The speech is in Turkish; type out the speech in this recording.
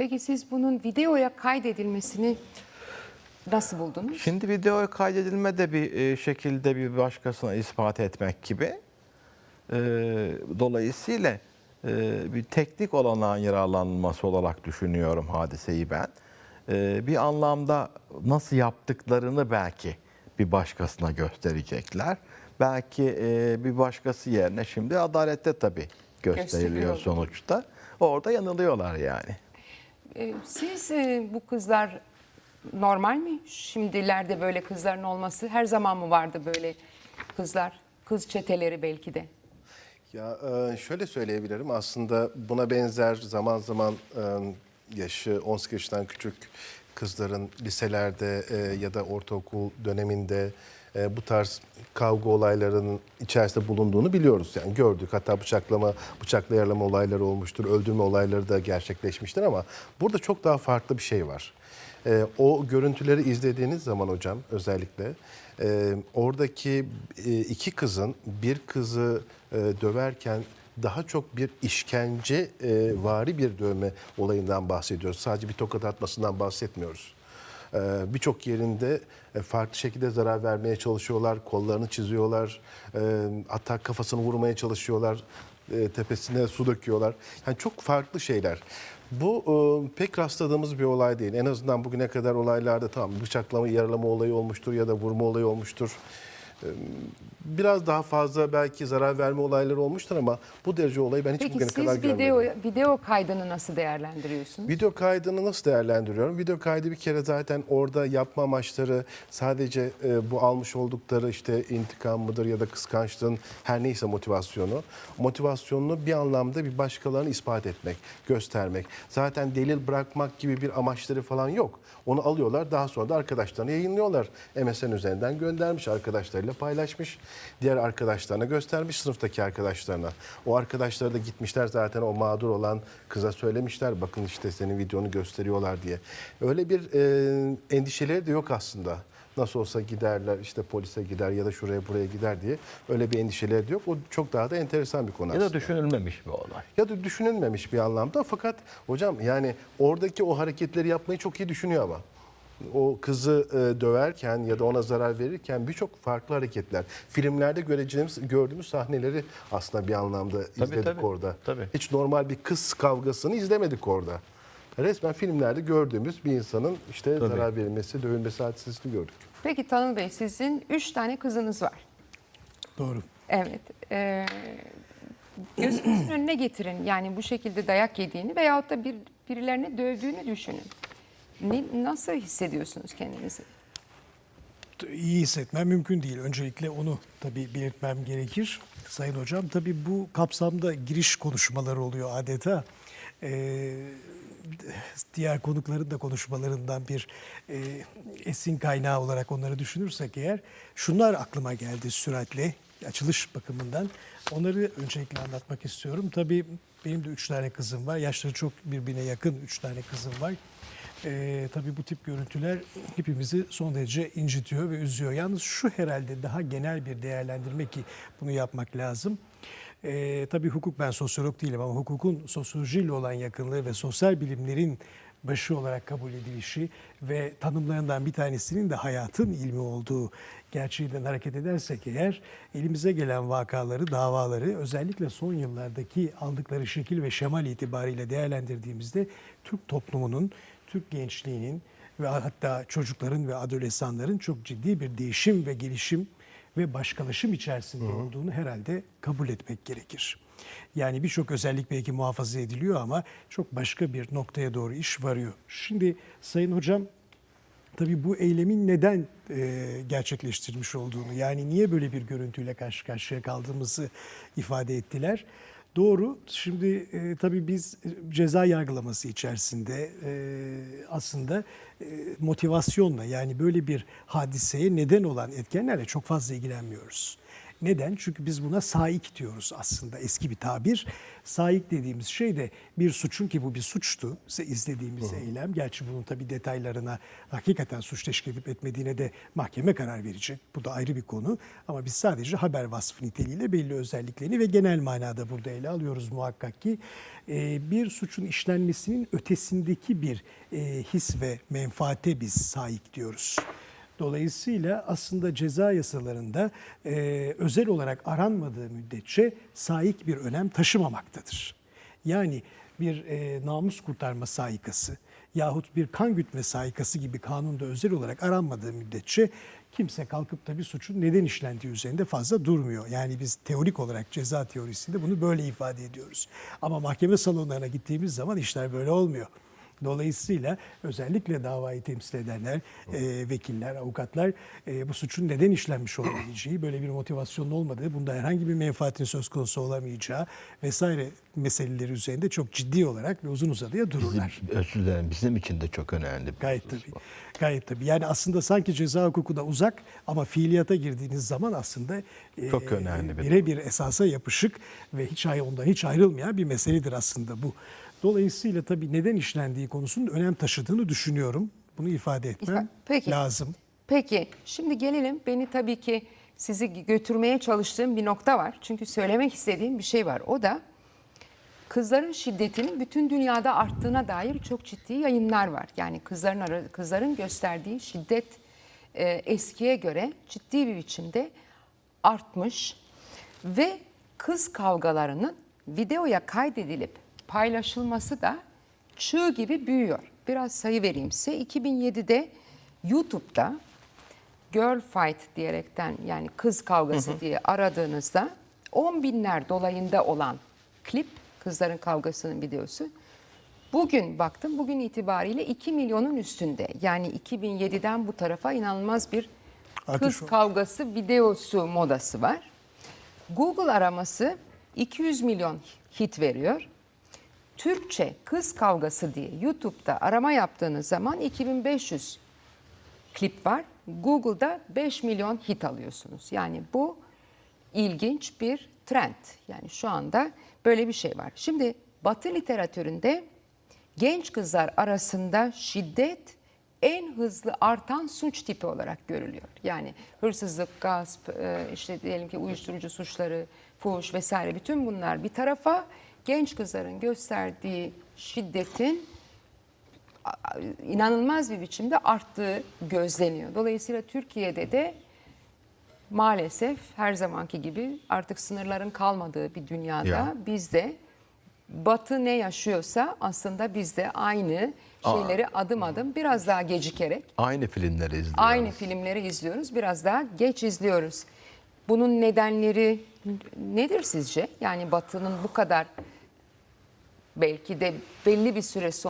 Peki siz bunun videoya kaydedilmesini nasıl buldunuz? Şimdi video kaydedilme de bir e, şekilde bir başkasına ispat etmek gibi. E, Dolayısıyla e, bir teknik olanağın yararlanması olarak düşünüyorum hadiseyi ben. Bir anlamda nasıl yaptıklarını belki bir başkasına gösterecekler. Belki bir başkası yerine şimdi adalette tabii Gösteriliyor. sonuçta. Orada yanılıyorlar yani. Ee, Siz e, bu kızlar normal mi? Şimdilerde böyle kızların olması her zaman mı vardı böyle kızlar? Kız çeteleri belki de. Ya e, şöyle söyleyebilirim aslında buna benzer zaman zaman e, yaşı 18 yaşından küçük kızların liselerde ya da ortaokul döneminde e, bu tarz kavga olaylarının içerisinde bulunduğunu biliyoruz. Yani gördük hatta bıçaklama, bıçakla yaralama olayları olmuştur, öldürme olayları da gerçekleşmiştir ama burada çok daha farklı bir şey var. E, o görüntüleri izlediğiniz zaman hocam özellikle e, oradaki e, iki kızın bir kızı e, döverken daha çok bir işkence e, vari bir dövme olayından bahsediyoruz. Sadece bir tokat atmasından bahsetmiyoruz. E, Birçok yerinde e, farklı şekilde zarar vermeye çalışıyorlar, kollarını çiziyorlar, e, hatta kafasını vurmaya çalışıyorlar, e, tepesine su döküyorlar. Yani çok farklı şeyler. Bu pek rastladığımız bir olay değil. En azından bugüne kadar olaylarda tamam bıçaklama, yaralama olayı olmuştur ya da vurma olayı olmuştur. Biraz daha fazla belki zarar verme olayları olmuştur ama bu derece olayı ben hiç Peki bugüne kadar siz görmedim. video, video kaydını nasıl değerlendiriyorsunuz? Video kaydını nasıl değerlendiriyorum? Video kaydı bir kere zaten orada yapma amaçları sadece e, bu almış oldukları işte intikam mıdır ya da kıskançlığın her neyse motivasyonu. Motivasyonunu bir anlamda bir başkalarını ispat etmek, göstermek. Zaten delil bırakmak gibi bir amaçları falan yok. Onu alıyorlar daha sonra da arkadaşlarına yayınlıyorlar. MSN üzerinden göndermiş, arkadaşlarıyla paylaşmış. Diğer arkadaşlarına göstermiş, sınıftaki arkadaşlarına. O arkadaşları da gitmişler zaten o mağdur olan kıza söylemişler. Bakın işte senin videonu gösteriyorlar diye. Öyle bir e, endişeleri de yok aslında. Nasıl olsa giderler işte polise gider ya da şuraya buraya gider diye. Öyle bir endişeleri de yok. O çok daha da enteresan bir konu Ya aslında da düşünülmemiş bir olay. ya da düşünülmemiş bir anlamda fakat hocam yani oradaki o hareketleri yapmayı çok iyi düşünüyor ama. O kızı e, döverken ya da ona zarar verirken birçok farklı hareketler. Filmlerde göreceğimiz, gördüğümüz sahneleri aslında bir anlamda izledik tabii, orada. tabii. Hiç normal bir kız kavgasını izlemedik orada. Resmen filmlerde gördüğümüz bir insanın işte zarar verilmesi, dövülmesi hadisesini gördük. Peki Tanıl Bey sizin üç tane kızınız var. Doğru. Evet. Ee, gözünüzün önüne getirin. Yani bu şekilde dayak yediğini veyahut da bir, birilerine dövdüğünü düşünün. Ne, nasıl hissediyorsunuz kendinizi? İyi hissetmem mümkün değil. Öncelikle onu tabii belirtmem gerekir. Sayın Hocam tabii bu kapsamda giriş konuşmaları oluyor adeta. Ee, diğer konukların da konuşmalarından bir e, esin kaynağı olarak onları düşünürsek eğer şunlar aklıma geldi süratle açılış bakımından. Onları öncelikle anlatmak istiyorum. Tabii benim de üç tane kızım var. Yaşları çok birbirine yakın üç tane kızım var. Ee, tabii bu tip görüntüler hepimizi son derece incitiyor ve üzüyor. Yalnız şu herhalde daha genel bir değerlendirme ki bunu yapmak lazım. Ee, tabii hukuk ben sosyolog değilim ama hukukun sosyolojiyle olan yakınlığı ve sosyal bilimlerin başı olarak kabul edilişi ve tanımlarından bir tanesinin de hayatın ilmi olduğu gerçeğinden hareket edersek eğer elimize gelen vakaları, davaları özellikle son yıllardaki aldıkları şekil ve şemal itibariyle değerlendirdiğimizde Türk toplumunun, Türk gençliğinin ve hatta çocukların ve adolesanların çok ciddi bir değişim ve gelişim ve başkalaşım içerisinde olduğunu herhalde kabul etmek gerekir. Yani birçok özellik belki muhafaza ediliyor ama çok başka bir noktaya doğru iş varıyor. Şimdi Sayın Hocam tabii bu eylemin neden e, gerçekleştirmiş olduğunu yani niye böyle bir görüntüyle karşı karşıya kaldığımızı ifade ettiler. Doğru. Şimdi e, tabii biz e, ceza yargılaması içerisinde e, aslında e, motivasyonla yani böyle bir hadiseye neden olan etkenlerle çok fazla ilgilenmiyoruz. Neden? Çünkü biz buna saik diyoruz aslında eski bir tabir. Saik dediğimiz şey de bir suçun ki bu bir suçtu izlediğimiz eylem. Gerçi bunun tabii detaylarına hakikaten suç teşkil edip etmediğine de mahkeme karar verecek. Bu da ayrı bir konu. Ama biz sadece haber vasfı niteliğiyle belli özelliklerini ve genel manada burada ele alıyoruz muhakkak ki. Ee, bir suçun işlenmesinin ötesindeki bir e, his ve menfaate biz saik diyoruz. Dolayısıyla aslında ceza yasalarında e, özel olarak aranmadığı müddetçe saik bir önem taşımamaktadır. Yani bir e, namus kurtarma saikası yahut bir kan gütme saikası gibi kanunda özel olarak aranmadığı müddetçe kimse kalkıp da bir suçun neden işlendiği üzerinde fazla durmuyor. Yani biz teorik olarak ceza teorisinde bunu böyle ifade ediyoruz. Ama mahkeme salonlarına gittiğimiz zaman işler böyle olmuyor. Dolayısıyla özellikle davayı temsil edenler, e, vekiller, avukatlar e, bu suçun neden işlenmiş olabileceği, böyle bir motivasyonun olmadığı, bunda herhangi bir menfaatin söz konusu olamayacağı vesaire meseleleri üzerinde çok ciddi olarak ve uzun uzadıya dururlar. Özür dilerim bizim için de çok önemli. bir Gayet tabii. bu. Gayet tabii. Yani aslında sanki ceza hukukuna uzak ama fiiliyata girdiğiniz zaman aslında e, Çok önemli bir birebir esasa yapışık ve hiç ondan hiç ayrılmayan bir meseledir aslında bu. Dolayısıyla tabii neden işlendiği konusunun önem taşıdığını düşünüyorum. Bunu ifade etmem Peki. lazım. Peki şimdi gelelim beni tabii ki sizi götürmeye çalıştığım bir nokta var. Çünkü söylemek istediğim bir şey var. O da kızların şiddetinin bütün dünyada arttığına dair çok ciddi yayınlar var. Yani kızların kızların gösterdiği şiddet e, eskiye göre ciddi bir biçimde artmış ve kız kavgalarının videoya kaydedilip paylaşılması da çığ gibi büyüyor. Biraz sayı vereyim size. 2007'de YouTube'da girl fight diyerekten yani kız kavgası diye aradığınızda 10 binler dolayında olan klip kızların kavgasının videosu bugün baktım bugün itibariyle 2 milyonun üstünde. Yani 2007'den bu tarafa inanılmaz bir kız kavgası videosu modası var. Google araması 200 milyon hit veriyor. Türkçe kız kavgası diye YouTube'da arama yaptığınız zaman 2500 klip var. Google'da 5 milyon hit alıyorsunuz. Yani bu ilginç bir trend. Yani şu anda böyle bir şey var. Şimdi Batı literatüründe genç kızlar arasında şiddet en hızlı artan suç tipi olarak görülüyor. Yani hırsızlık, gasp, e, işte diyelim ki uyuşturucu suçları, fuhuş vesaire bütün bunlar bir tarafa genç kızların gösterdiği şiddetin inanılmaz bir biçimde arttığı gözleniyor. Dolayısıyla Türkiye'de de maalesef her zamanki gibi artık sınırların kalmadığı bir dünyada Ya. biz de Batı ne yaşıyorsa aslında biz de aynı şeyleri adım adım biraz daha gecikerek Aynı filmleri izliyoruz. aynı filmleri izliyoruz. Biraz daha geç izliyoruz. Bunun nedenleri nedir sizce? Yani Batı'nın bu kadar belki de belli bir süre sonra